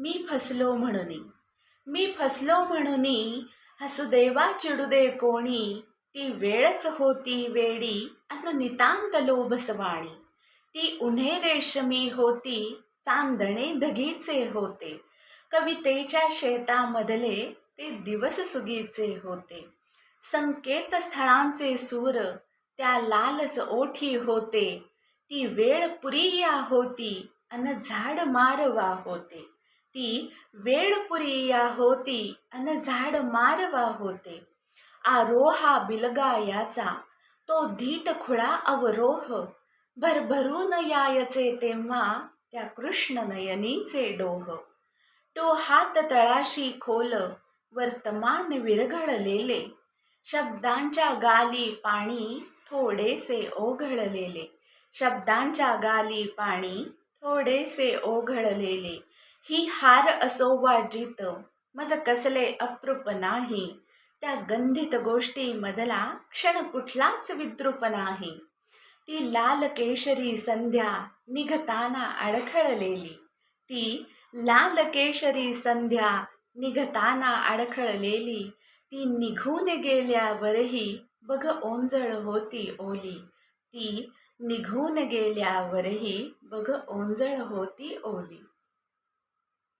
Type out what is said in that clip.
मी फसलो म्हणून. मी फसलो म्हणून हसू देवा चिडू दे कोणी. ती वेळच होती वेडी अन नितांत लोभसवाणी ती उन्हे रेशमी होती चांदणे धगीचे होते. कवितेच्या शेतामधले ते दिवस सुगीचे होते. संकेत स्थळांचे सूर त्या लालच ओठी होते. ती वेळ पुरिया होती अन झाड मारवा होते. ती वेळपुरिया होती अन झाड मारवा होते. आरोहा बिलगा याचा तो धीट खुळा अवरोह. भरभरून यायचे तेव्हा त्या कृष्ण नयनीचे डोह. तो हात तळाशी खोल वर्तमान विरघळलेले. शब्दांच्या गाली पाणी थोडेसे ओघळलेले. शब्दांच्या गाली पाणी थोडेसे ओघळलेले. ही हार असो वाजित मज कसले अप्रूप नाही. त्या गंधित गोष्टी मधला क्षण कुठलाच विद्रूप नाही. ती लाल केशरी संध्या निघताना अडखळलेली. ती लाल केशरी संध्या निघताना अडखळलेली. ती निघून गेल्यावरही बघ ओंजळ होती ओली. ती निघून गेल्यावरही बघ ओंजळ होती ओली.